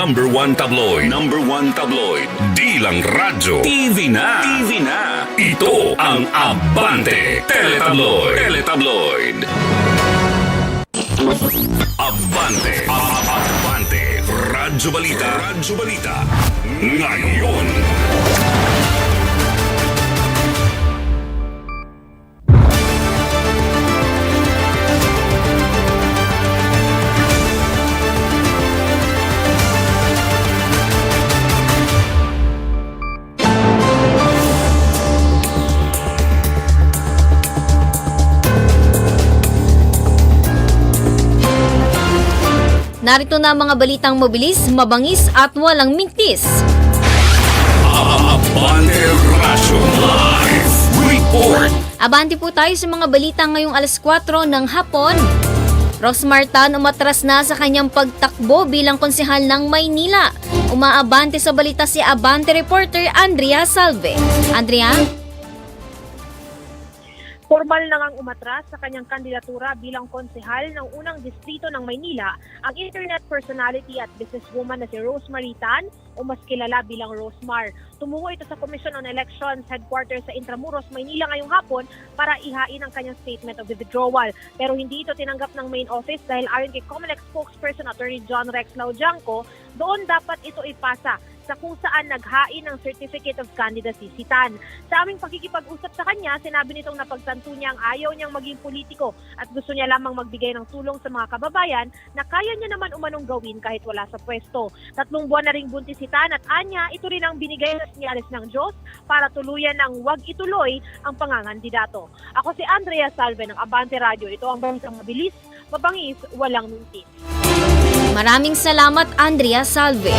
number one tabloid. Number one tabloid. Di lang radyo. TV na. TV na. Ito ang Abante Teletabloid. Teletabloid. Abante. Abante. Radyo Balita. Radyo Balita. Ngayon. Narito na ang mga balitang mabilis, mabangis at walang mintis. Abante Live Report. Po tayo sa mga balita ngayong alas 4 ng hapon. Rosmar Tan umatras na sa kanyang pagtakbo bilang konsehal ng Maynila. Umaabante sa balita si Abante reporter Andrea Salve. Andrea? Formal na ngang umatras sa kanyang kandidatura bilang konsehal ng unang distrito ng Maynila ang internet personality at businesswoman na si Rosemary Tan o mas kilala bilang Rosmar. Tumungo ito sa Commission on Elections headquarters sa Intramuros, Maynila ngayong hapon para ihain ang kanyang statement of withdrawal. Pero hindi ito tinanggap ng main office dahil ayon kay Comelec spokesperson Attorney John Rex Laudianco, doon dapat ito ipasa sa kung saan naghain ng Certificate of Candidacy si Tan. Sa aming pakikipag-usap sa kanya, sinabi nitong napagtanto niya ang ayaw niyang maging politiko at gusto niya lamang magbigay ng tulong sa mga kababayan na kaya niya naman umanong gawin kahit wala sa pwesto. Tatlong buwan na ring buntis si Tan at anya, ito rin ang binigay na sinyalis ng Diyos para tuluyan ng wag ituloy ang pangangandidato. Ako si Andrea Salve ng Abante Radio. Ito ang balitang mabilis, mabangis, walang mintis. Maraming salamat Andrea Salve.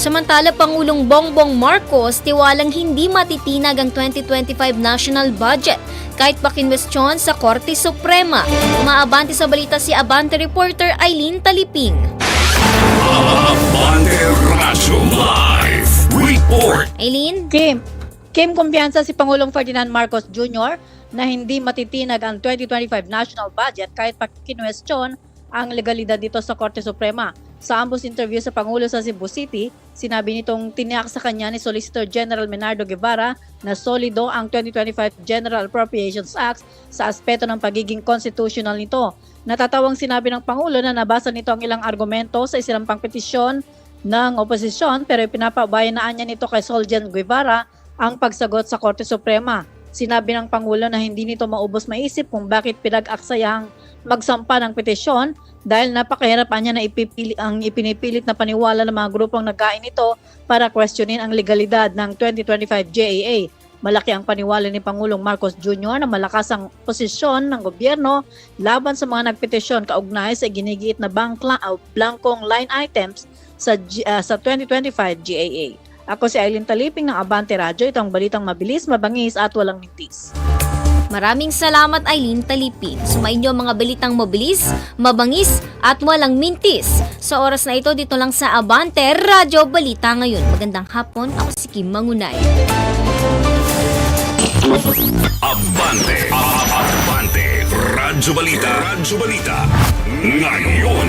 Samantala, Pangulong Bongbong Marcos tiwalang hindi matitinag ang 2025 national budget kahit pa kinwestiyon sa Korte Suprema. Umaabante sa balita si Abante reporter Eileen Taliping. Abante Radyo Live Report. Eileen? Kim, Kim kumpiyansa si Pangulong Ferdinand Marcos Jr. na hindi matitinag ang 2025 national budget kahit pa kinwestiyon ang legalidad dito sa Korte Suprema. Sa ambos interview sa Pangulo sa Cebu City, sinabi nitong tiniyak sa kanya ni Solicitor General Menardo Guevara na solido ang 2025 General Appropriations Act sa aspeto ng pagiging constitutional nito. Natatawang sinabi ng Pangulo na nabasa nito ang ilang argumento sa isinampang petisyon ng oposisyon pero pinapabayaan niya nito kay Soljan Guevara ang pagsagot sa Korte Suprema. Sinabi ng Pangulo na hindi nito maubos maisip kung bakit pinag-aksayang magsampa ng petisyon dahil napakahirap niya na ipipili, ang ipinipilit na paniwala ng mga grupong nagkain ito para questionin ang legalidad ng 2025 JAA. Malaki ang paniwala ni Pangulong Marcos Jr. na malakas ang posisyon ng gobyerno laban sa mga nagpetisyon kaugnay sa ginigiit na bangkla o blankong line items sa, ah, sa 2025 GAA. Ako si Aileen Taliping ng Abante Radyo. Ito ang balitang mabilis, mabangis at walang mintis. Maraming salamat Eileen Talipin. Sumayin niyo mga balitang mabilis, mabangis at walang mintis. Sa oras na ito, dito lang sa Abante Radyo Balita ngayon. Magandang hapon, ako si Kim Mangunay. Abante. Abante. Radyo Balita. Radyo Balita. Ngayon.